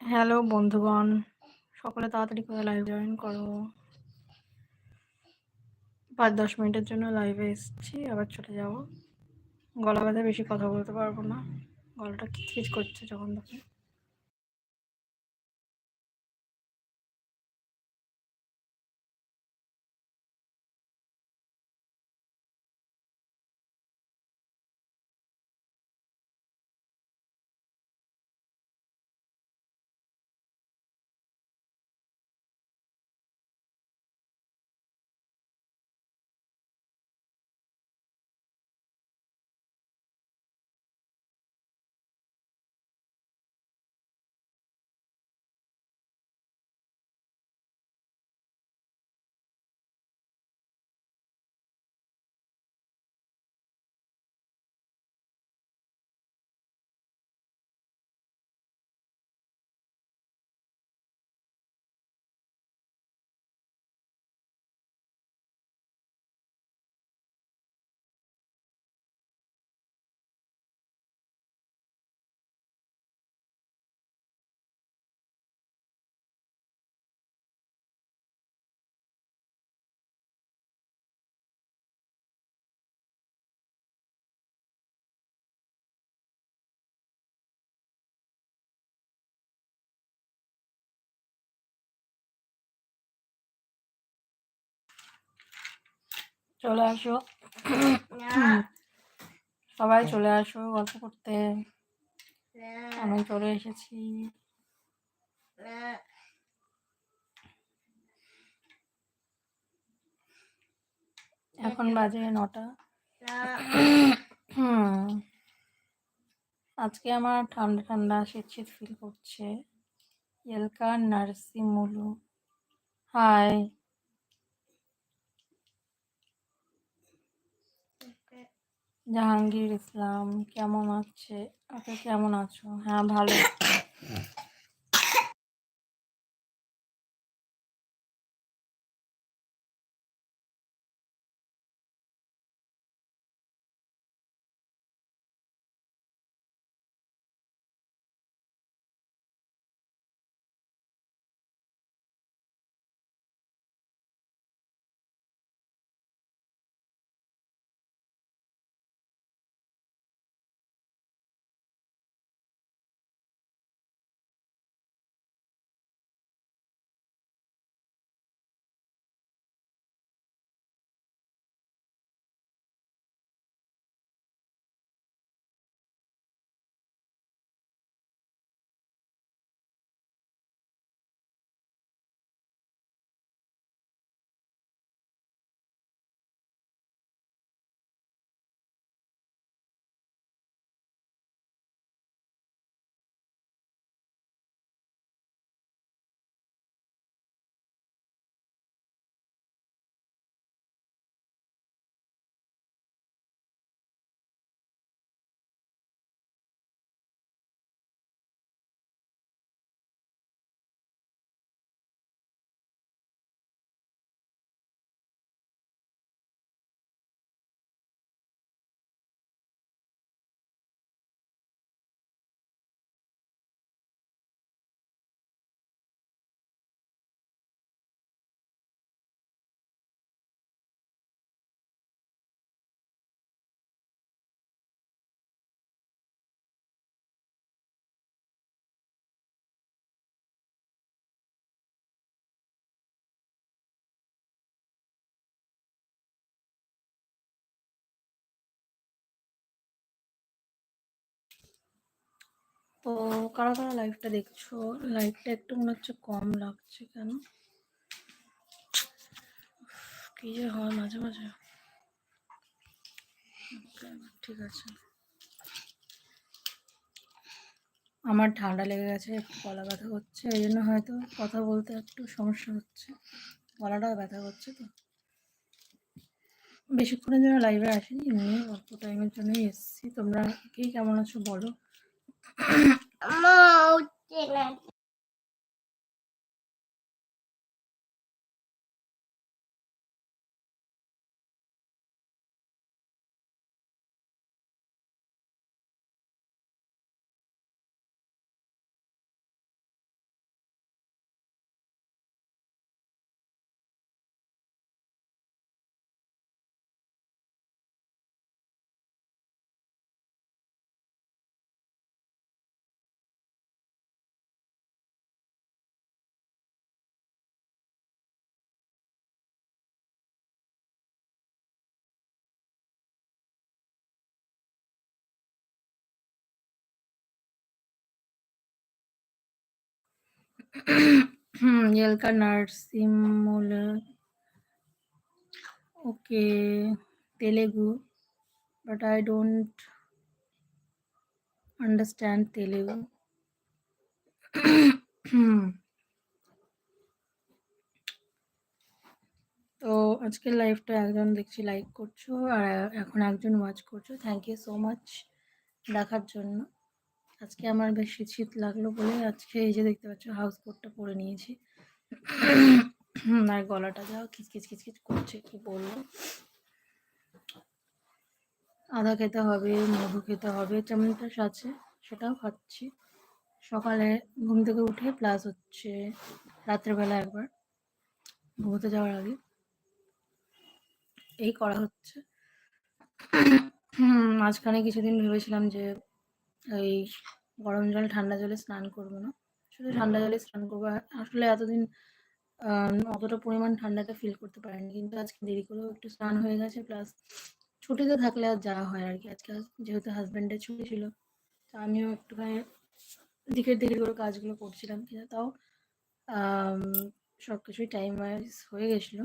Hello বন্ধুগণ। সকলে তাড়াতাড়ি করে লাইভ জয়েন করো। পাঁচ দশ মিনিটের জন্য লাইভে এসেছি, আবার চলে যাব। গলা ব্যথা, বেশি কথা বলতে পারব না। গলাটা খিচখিচ করছে যখন তখন। চলে আসো। সবাই চলে আসো গল্প করতে। আমি চলে এসেছি। এখন বাজে নটা। আজকে আমার ঠান্ডা ঠান্ডা শীত শীত ফিল করছে। এলকা নার্সি মুলু হাই জাহাঙ্গীর ইসলাম কেমন আছে? আপনি কেমন আছো? হ্যাঁ ভালো তো কারা কারা লাইভটা দেখছ? লাইভটা একটু মনে হচ্ছে কম লাগছে কেন? কি যে হয় মাঝে মাঝে। ঠিক আছে। আমার ঠান্ডা লেগে গেছে, একটু গলা ব্যথা করছে, এই জন্য হয়তো কথা বলতে একটু সমস্যা হচ্ছে। গলাটাও ব্যথা করছে তো। বেশিক্ষণের জন্য লাইভে আসিনি এমনি অল্প টাইমের জন্যই এসেছি। তোমরা কে কেমন আছো বলো? 猫进来。Yelka Narsimula. Okay, Telugu, but I don't understand Telugu. তো আজকের লাইভটা একজন দেখছি লাইক করছো আর এখন একজন ওয়াচ করছো থ্যাংক ইউ সো মাচ দেখার জন্য আজকে আমার বেশি শীত লাগল বলে আজকে এই যে দেখতে পাচ্ছ হাউস কোটটা পরে নিয়েছি। আর গলাটা যাও খিচখিচ খিচখিচ করছে, কি বলব? আদা খেতে হবে, মধু খেতে হবে চামচাস আছে, সেটাও খাচ্ছি। সকালে ঘুম থেকে উঠে প্লাস হচ্ছে রাত্রেবেলা একবার, ঘুমোতে যাওয়ার আগে। এই করা হচ্ছে। মাঝখানে কিছুদিন ভেবেছিলাম যে এই গরম জল, ঠান্ডা জলে স্নান করব না। শুধু ঠান্ডা জলে স্নান করব। আসলে এতদিন অতটা পরিমাণ ঠান্ডাটা ফিল করতে পারিনি। কিন্তু আজকে দেরি করেও একটু স্নান হয়ে গেছে। প্লাস ছুটিতে থাকলে আর যাওয়া হয় আর কি। আজকে যেহেতু হাজব্যান্ডের ছুটি ছিল, তো আমিও একটুখানি দিকের দিকে করে কাজগুলো করছিলাম কিনা। তাও সব কিছুই টাইম ওয়াইজ হয়ে গেছিল।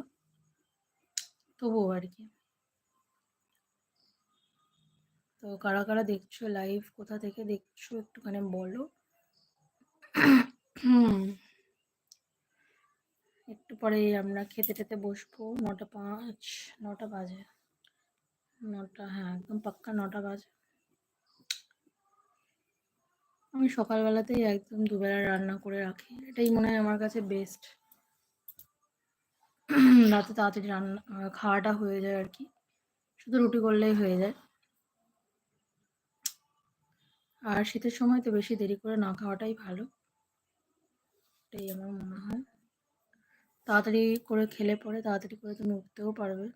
তবুও আর কি। তো কারা কারা দেখছ লাইভ কোথা থেকে দেখছ? একটুখানি বলো। একটু পরে আমরা খেতে টেতে বসবো। নটা পাঁচ, নটা বাজে। নটা হ্যাঁ একদম পাক্কা নটা বাজে। আমি সকালবেলাতেই একদম দুবেলা রান্না করে রাখি। এটাই মনে হয় আমার কাছে বেস্ট রাতে তাড়াতাড়ি রান্না, খাওয়াটা হয়ে যায় আর কি। শুধু রুটি করলেই হয়ে যায়। আর শীতের সময় তো বেশি দেরি করে না খাওয়াটাই ভালো। এটাই আমার মনে হয়। তাড়াতাড়ি করে খেলে পরে তাড়াতাড়ি করে তুমি উঠতেও পারবে।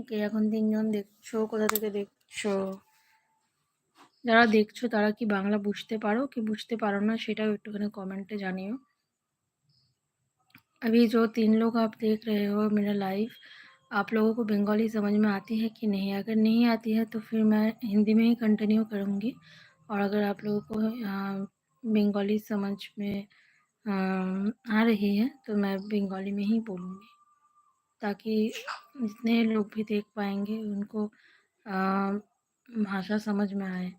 ওকে, এখন তিনজন দেখছ, কোথা থেকে দেখছ? যারা দেখছ তারা কি বাংলা বুঝতে পারো, কি বুঝতে পারো না সেটাও একটুখানি কমেন্টে জানিও। अभी जो तीन लोग आप देख रहे हो मेरा लाइव आप लोगों को बंगाली समझ में आती है कि नहीं? अगर नहीं आती है तो फिर मैं हिंदी में ही कंटिन्यू करूँगी। और अगर आप लोगों को बंगाली समझ में आ रही है तो मैं बंगाली में ही बोलूँगी। ताकि जितने लोग भी देख पाएँगे, उनको भाषा समझ में आए।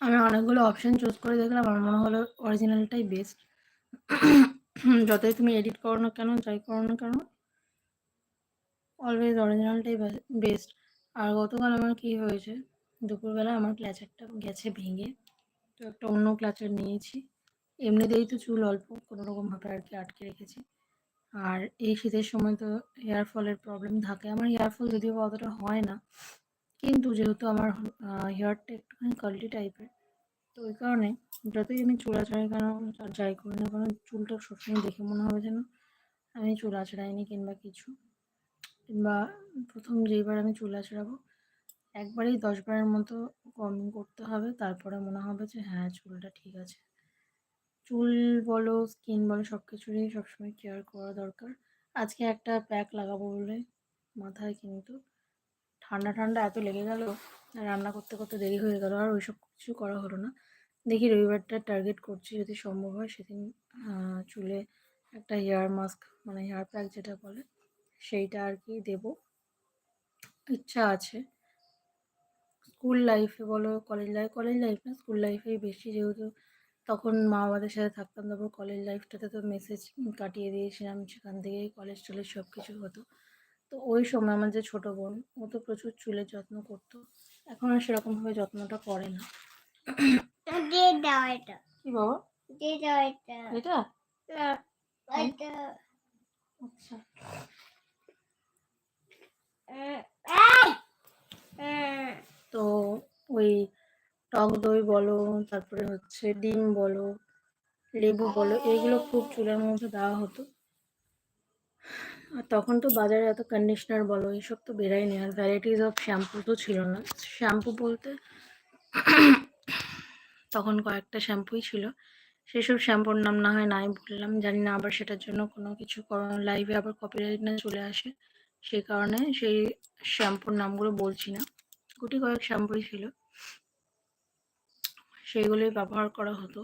আমি অনেকগুলো অপশান চুজ করে দেখলাম, আমার মনে হলো অরিজিনালটাই বেস্ট যতই তুমি এডিট করো না কেন যাই করো না কেন অলওয়েজ অরিজিনালটাই বেস্ট আর গতকাল আমার কি হয়েছে? দুপুরবেলা আমার ক্ল্যাচারটা গেছে ভেঙে, তো একটা অন্য ক্লাচার নিয়েছি। এমনিতেই তো চুল অল্প, কোনো রকমভাবে আর কি আটকে রেখেছি। আর এই শীতের সময় তো হেয়ার ফলের প্রবলেম থাকে। আমার হেয়ার ফল যদিও অতটা হয় না, কিন্তু যেহেতু আমার হেয়ারটা একটুখানি কার্লি টাইপের তো ওই কারণে যতই আমি চুল আঁচড়াই কেন, যাই করি না কারণ চুলটা সবসময় দেখে মনে হবে যেন আমি চুল আঁচড়াইনি কিংবা কিছু। কিংবা প্রথম যেইবার আমি চুল আঁচড়াবো একবারেই দশবারের মতো কম করতে হবে। তারপরে মনে হবে যে হ্যাঁ চুলটা ঠিক আছে। চুল বলো, স্কিন বলো সব কিছুরই সবসময় কেয়ার করা দরকার। আজকে একটা প্যাক লাগাবো বলে মাথায় কিন্তু। ঠান্ডা ঠান্ডা এত লেগে গেল, রান্না করতে করতে দেরি হয়ে গেল, আর ওইসব কিছু করা হলো না। দেখি রবিবারটা টার্গেট করছি, যদি সম্ভব হয় সেদিন চুলে একটা হেয়ার মাস্ক মানে হেয়ার প্যাক যেটা বলে। সেইটা আর কি দেব। ইচ্ছা আছে। স্কুল লাইফে বলো কলেজ লাইফ কলেজ লাইফ না স্কুল লাইফেই বেশি যেহেতু তখন মা বাবাদের সাথে থাকতাম তারপর কলেজ লাইফটাতে তো মেসেজ কাটিয়ে দিয়েছিলাম সেখান থেকেই কলেজ টলেজ সব কিছু হতো। তো ওই সময় আমার যে ছোটো বোন ও তো প্রচুর চুলের যত্ন করতো। এখন আর সেরকমভাবে যত্নটা করে না। এটা। কি বাবা? এটা। আচ্ছা। তো ওই টক দই বলো, তারপরে হচ্ছে ডিম বলো, লেবু বলো, এইগুলো খুব চুলের মধ্যে দেওয়া হতো। আর তখন তো বাজারে এত কন্ডিশনার বলো, এইসব তো বেরায়নি আর ভ্যারাইটিস অফ শ্যাম্পু তো ছিল না। শ্যাম্পু বলতে তখন কয়েকটা শ্যাম্পুই ছিল। সেসব শ্যাম্পুর নাম না হয় নাই বললাম, জানি না আবার সেটার জন্য কোনো কিছু লাইভে আবার কপিরাইট না চলে আসে। সেই কারণে সেই শ্যাম্পুর নামগুলো বলছি না। গুটি কয়েক শ্যাম্পুই ছিল। সেইগুলোই ব্যবহার করা হতো।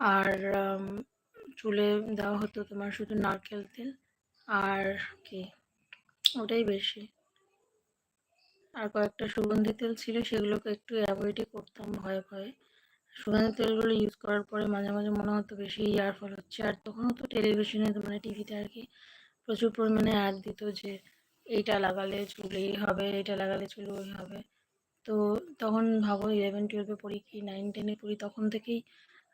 আর চুলে দেওয়া হতো তোমার শুধু নারকেল তেল আর কি, ওটাই বেশি। আর কয়েকটা সুগন্ধি তেল ছিল, সেগুলোকে একটু অ্যাভয়েডই করতাম ভয়ে ভয়ে। সুগন্ধি তেলগুলো ইউজ করার পরে মাঝে মাঝে মনে হতো বেশি ইয়ার ফল হচ্ছে। আর তখনও তো টেলিভিশনে মানে টিভিতে আর কি প্রচুর পরিমাণে অ্যাড দিত যে, এইটা লাগালে চুল এই হবে, এইটা লাগালে চুল ওই হবে। তো তখন ভাবো ইলেভেন টুয়েলভে পড়ি কি নাইন টেনে পড়ি, তখন থেকেই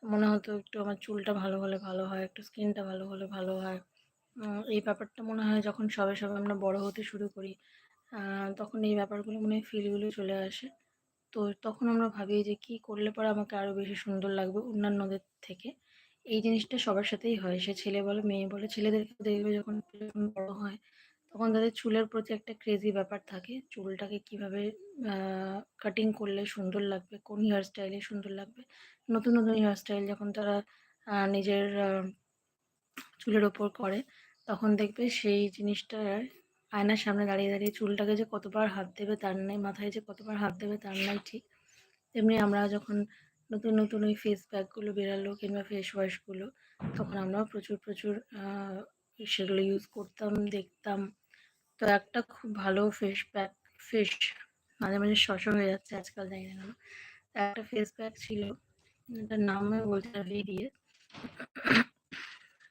মনে হতো একটু আমার চুলটা ভালো হলে ভালো হয়, একটু স্কিনটা ভালো হলে ভালো হয়। এই ব্যাপারটা মনে হয় যখন সবে সবে আমরা বড় হতে শুরু করি তখন এই ব্যাপারগুলো মনে হয় ফিলগুলো চলে আসে। তো তখন আমরা ভাবি যে, কি করলে পরে আমাকে আরও বেশি সুন্দর লাগবে অন্যান্যদের থেকে? এই জিনিসটা সবার সাথেই হয়। সে ছেলে বলে, মেয়ে বলে, ছেলেদেরকে দেখবে যখন বড় হয়, তখন তাদের চুলের প্রতি একটা ক্রেজি ব্যাপার থাকে। চুলটাকে কীভাবে কাটিং করলে সুন্দর লাগবে, কোন হেয়ার স্টাইলে সুন্দর লাগবে। নতুন নতুন হেয়ার স্টাইল যখন তারা নিজের চুলের ওপর করে, তখন দেখবে সেই জিনিসটা আয়নার সামনে দাঁড়িয়ে দাঁড়িয়ে চুলটাকে যে কতবার হাত দেবে তার নাই, মাথায় যে কতবার হাত দেবে তার নাই ঠিক। তেমনি আমরা যখন নতুন নতুন ওই ফেস প্যাকগুলো বেরালো কিংবা ফেস ওয়াশগুলো তখন আমরাও প্রচুর প্রচুর সেগুলো ইউজ করতাম, দেখতাম। তো একটা খুব ভালো ফেস প্যাক ফেস মাঝে মাঝে শস হয়ে যাচ্ছে আজকাল, জানি না একটা ফেস প্যাক ছিল, এটার নাম আমি বলছি দিয়ে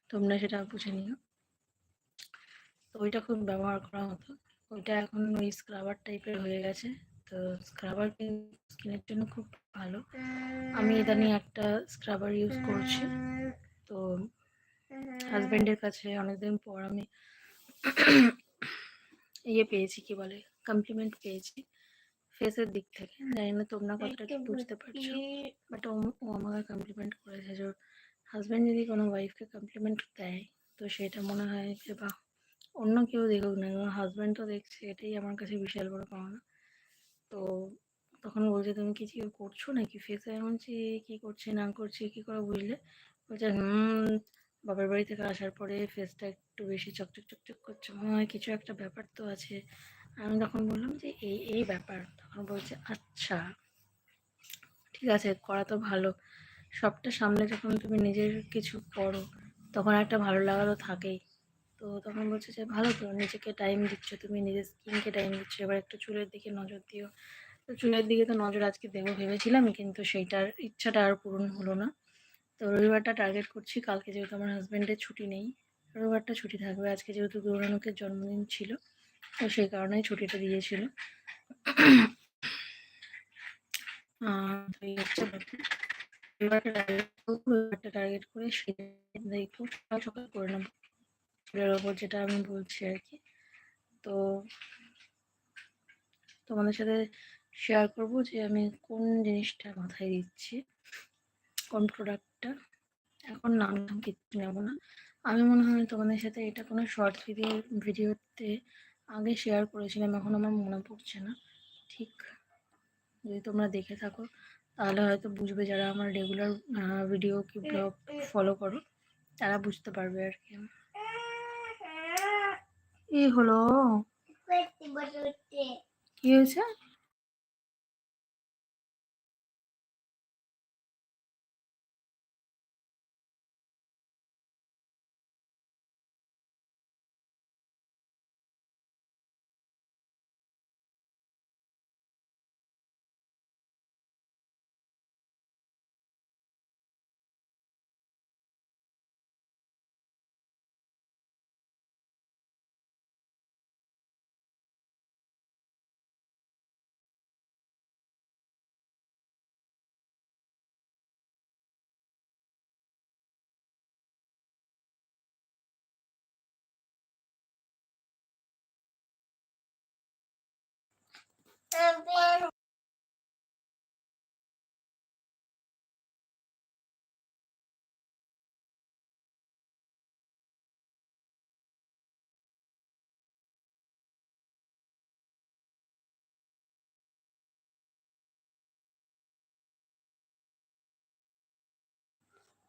তোমরা সেটা বুঝে নিও। তো ওইটা খুব ব্যবহার করা হতো। ওইটা এখন ওই স্ক্রাবার টাইপের হয়ে গেছে। তো স্ক্রাবার স্কিনের জন্য খুব ভালো। আমি ইদানিং একটা স্ক্রাবার ইউজ করছি। তো হাজব্যান্ডের কাছে অনেকদিন পর আমি ইয়ে পেয়েছি কি বলে কমপ্লিমেন্ট পেয়েছি ফেসের দিক থেকে। জানি না তোমরা কতটা কি বুঝতে পারছ। বাট ও আমাকে কমপ্লিমেন্ট করেছে যে হাজব্যান্ড যদি কোনো ওয়াইফকে কমপ্লিমেন্ট দেয় তো সেটা মনে হয় যে বাহ অন্য কেউ দেখুক না। হাজব্যান্ড তো দেখছে এটাই আমার কাছে বিশাল বড় পাওনা। তো তখন বলছে, তুমি কিছু করছ নাকি? ফেসে এমন কী করছি, না করছে, কী করে বুঝলে? বলছে, হুম বাবার বাড়ি থেকে আসার পরে ফেসটা একটু বেশি চকচক চকচক করছে। হয় কিছু একটা ব্যাপার তো আছে। আমি তখন বললাম যে, এই এই ব্যাপার। তখন বলছে আচ্ছা ঠিক আছে, করা তো ভালো। সবটা সামনে যখন তুমি নিজের কিছু করো, তখন একটা ভালো লাগা তো থাকেই। তো তখন বলছে যে, ভালো তো, নিজেকে টাইম দিচ্ছ, তুমি নিজের স্কিনকে টাইম দিচ্ছ। এবার একটু চুলের দিকে নজর দিও। তো চুলের দিকে তো নজর আজকে দেবো ভেবেছিলাম, কিন্তু সেইটার ইচ্ছাটা আর পূরণ হলো না। তো রবিবারটা টার্গেট করছি, কালকে যেহেতু আমার হাজব্যান্ডের ছুটি নেই, রবিবারটা ছুটি থাকবে। আজকে যেহেতু গৌরানুকের জন্মদিন ছিল, তো সেই কারণেই ছুটিটা দিয়েছিল। রবিবারটা টার্গেট করে সেটা সকাল সকাল করে নেব। চুলের ওপর যেটা আমি বলছি আর কি। তো তোমাদের সাথে শেয়ার করব যে আমি কোন জিনিসটা মাথায় দিচ্ছি কোন প্রোডাক্টটা এখন নাম নাম কিচ্ছু নেব না। আমি মনে হয় তোমাদের সাথে এটা কোনো শর্ট ভিডিও ভিডিওতে আগে শেয়ার করেছিলাম এখন আমার মনে পড়ছে না। ঠিক যদি তোমরা দেখে থাকো তাহলে হয়তো বুঝবে যারা আমার রেগুলার ভিডিও কি ব্লগ ফলো করো তারা বুঝতে পারবে আর কি। এই হলো? কি হয়েছে?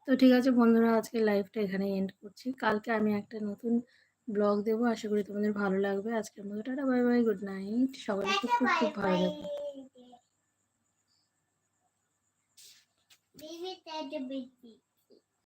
তো ঠিক আছে বন্ধুরা আজকে লাইভটা এখানে এন্ড করছি। কালকে আমি একটা নতুন ব্লগ দেব। আশা করি তোমাদের ভালো লাগবে। আজকের মতো tata bye bye good night. সবাই খুব খুব খুব ভালো থাকবে Baby, baby.